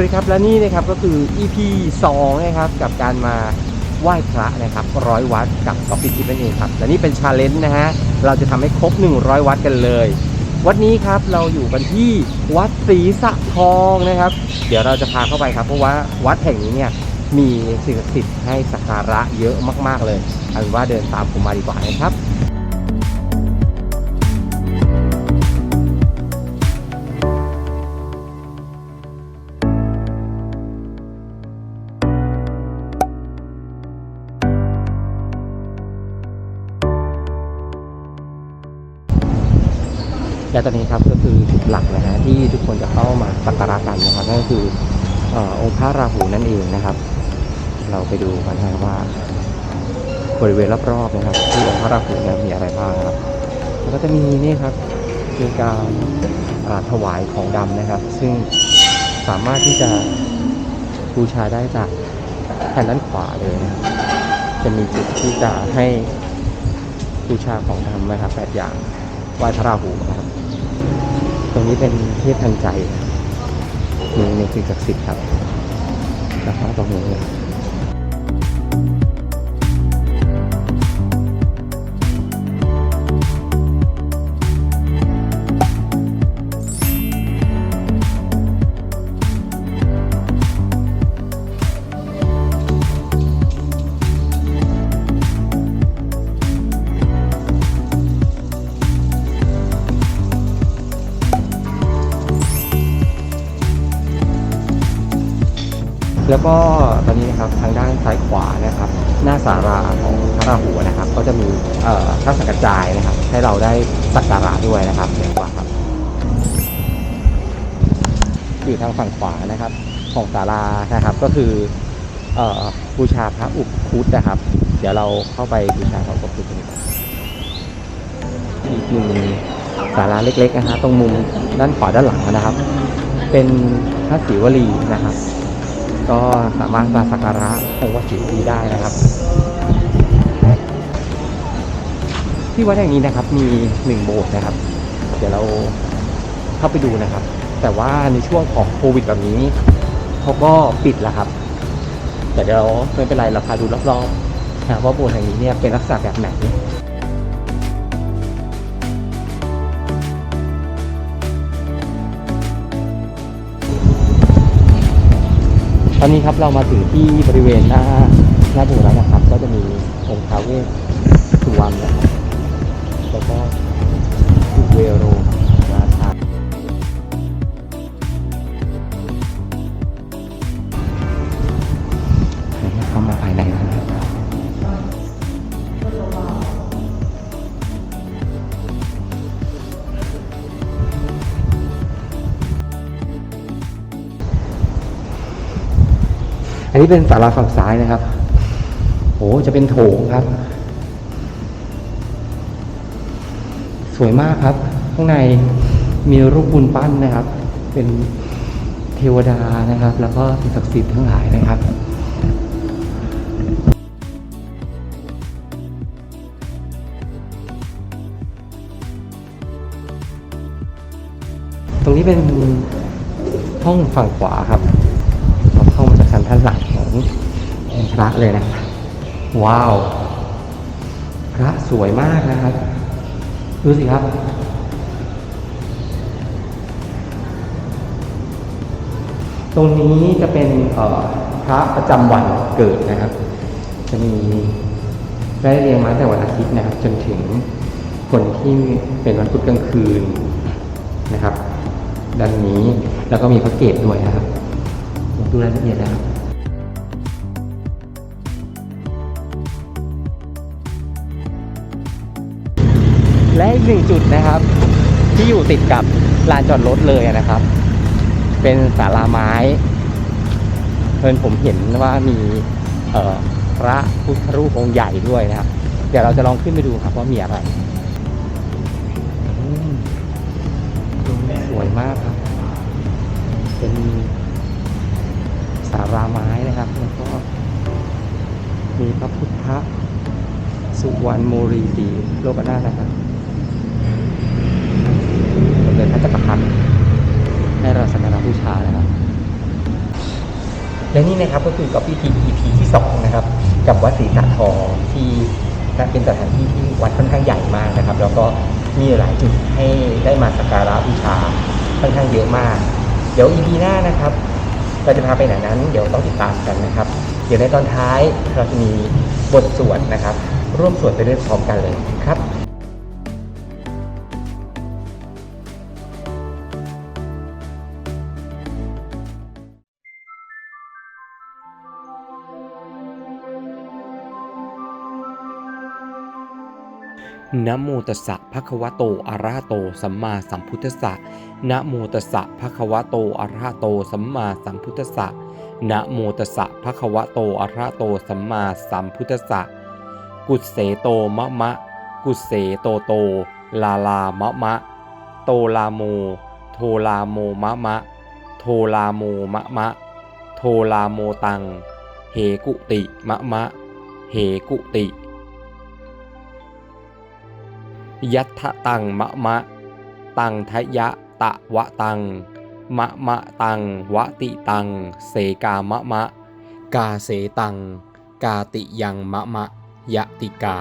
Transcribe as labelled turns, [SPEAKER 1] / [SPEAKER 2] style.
[SPEAKER 1] วัสดีครับและนี่นะครับก็คือ EP 2 นะครับกับการมาไหว้พระนะครับร้อยวัดกับกอฟฟี่ทิปนั่นเองครับและนี่เป็นชาเลนจ์นะฮะเราจะทำให้ครบ 100 วัดกันเลย วัดนี้ครับเราอยู่กันที่วัดศรีสะทองนะครับ เดี๋ยวเราจะพาเข้าไปครับเพราะว่าวัดแห่งนี้เนี่ยมีสิ่งศักดิ์สิทธิ์ให้สักการะเยอะมาก ๆเลยเอาเป็นว่าเดินตามผมมาดีกว่านะครับ และตอนนี้ครับก็คือจุดหลักนะฮะที่ทุกคนจะเข้ามาสักการะกันนะครับนั่นก็คือองค์พระราหูนั่นเองนะครับ เราไปดูกันนะว่าบริเวณรอบๆนะครับ ที่องค์พระราหูเนี่ยมีอะไรบ้างครับแล้วก็จะมีนี่ครับมีการถวายของดำนะครับ ซึ่งสามารถที่จะบูชาได้จากแผ่นด้านขวาเลยนะครับจะมีจุดที่จะให้บูชาของดำนะครับแปดอย่างไหว้พระราหูนะครับ ตรงนี้เป็นเทพทันใจหนึ่งในสิ่งศักดิ์สิทธิ์ครับแล้วก็ตรงนี้ แล้วก็ตอนนี้นะครับทางด้านซ้ายขวานะครับ หน้าสาราของพระราหูนะครับ ก็จะมีเอ่อพระสังกัจจายนะครับ ให้เราได้สักการะด้วยนะครับเดี๋ยวกว่าครับ อยู่ทางฝั่งขวานะครับ ของศาลานะครับก็คือเอ่อบูชาพระอุปคุตนะครับ เดี๋ยวเราเข้าไปบูชาพระอุปคุตกันดีกว่าอีกหนึ่งศาลาเล็กๆนะฮะตรงมุมด้านขวาด้านหลังนะครับ เป็นพระศิวลีนะครับ ก็สามารถมาสักการะองค์วัดศรีวลีได้นะครับ ที่วัดแห่งนี้นะครับมีหนึ่งโบสถ์นะครับ เดี๋ยวเราเข้าไปดูนะครับ แต่ว่าในช่วงของโควิดแบบนี้เขาก็ปิดแล้วครับ แต่เดี๋ยวไม่เป็นไรเราพาดูรอบๆนะว่าโบสถ์แห่งนี้เนี่ยเป็นลักษณะแบบไหน ตอนนี้ครับเรามาถึงที่บริเวณหน้าหน้าโบสถ์แล้วนะครับ ก็จะมีองค์ท้าวเวสสุวรรณนะครับแล้วก็ อันนี้เป็นศาลาฝั่งซ้ายนะครับโอ้จะเป็นโถงครับ สวยมากครับ ข้างในมีรูปบุญปั้นนะครับ เป็นเทวดานะครับ แล้วก็สิ่งศักดิ์สิทธิ์ทั้งหลายนะครับตรงนี้เป็นห้องฝั่งขวาครับ้านท่านหลังขององค์พระเลยนะครับ ว้าว พระสวยมากนะครับ ดูสิครับ ตรงนี้จะเป็นพระประจำวันเกิดนะครับ จะมีได้เรียงมาแต่วันอาทิตย์นะครับ จนถึงคนที่เป็นวันพุธกลางคืนนะครับด้านนี้แล้วก็มีพระเกศด้วยนะครับ ดูรายละเอียดนะครับ และอีกหนึ่งจุดนะครับ ที่อยู่ติดกับลานจอดรถเลยนะครับ เป็นศาลาไม้เพื่อนผมเห็นว่ามีพระพุทธรูปองค์ใหญ่ด้วยนะครับ เดี๋ยวเราจะลองขึ้นไปดูครับว่ามีอะไรสวยมากครับ เป็นศาลาไม้นะครับ แล้วก็ มีพระพุทธสุวรรณโมรีสีโลกนาถนะครับ สมเด็จพระจักรพรรดิให้เราสักการะบูชานะครับ และนี่นะครับก็คือก๊อปปี้ที EP ที่สองนะครับกับวัดศรีสะทองที่เป็นสถานที่ที่วัดค่อนข้างใหญ่มากนะครับ แล้วก็มีหลายจุดให้ได้มาสักการะบูชาค่อนข้างเยอะมาก เดี๋ยว EP หน้านะครับเราจะพาไปไหนนั้น เดี๋ยวต้องติดตามกันนะครับ เดี๋ยวในตอนท้ายเราจะมีบทสวดนะครับ ร่วมสวดไปด้วยพร้อมกันเลยครับ นะโมตัสสะภะคะวะโตอะระหะโต สัมมาสัมพุทธัสสะนะโมตัสสะภะคะวะโตอะระหะโต สัมมาสัมพุทธัสสะนะโมตัสสะภะคะวะโตอะระหะโต สัมมาสัมพุทธัสสะกุศเสโตมะมะ กุศเสโตโต ลาลามะมะ โตลาโม โทลาโมมะมะ โทลาโมมะมะ โทลาโมตัง เหกุติมะมะ เหกุติ ยัตถตังมะมะ ตังทยะตะวะตัง มะมะตังวะติตัง เสกามะมะ กาเสตัง กาติยังมะมะยะติกา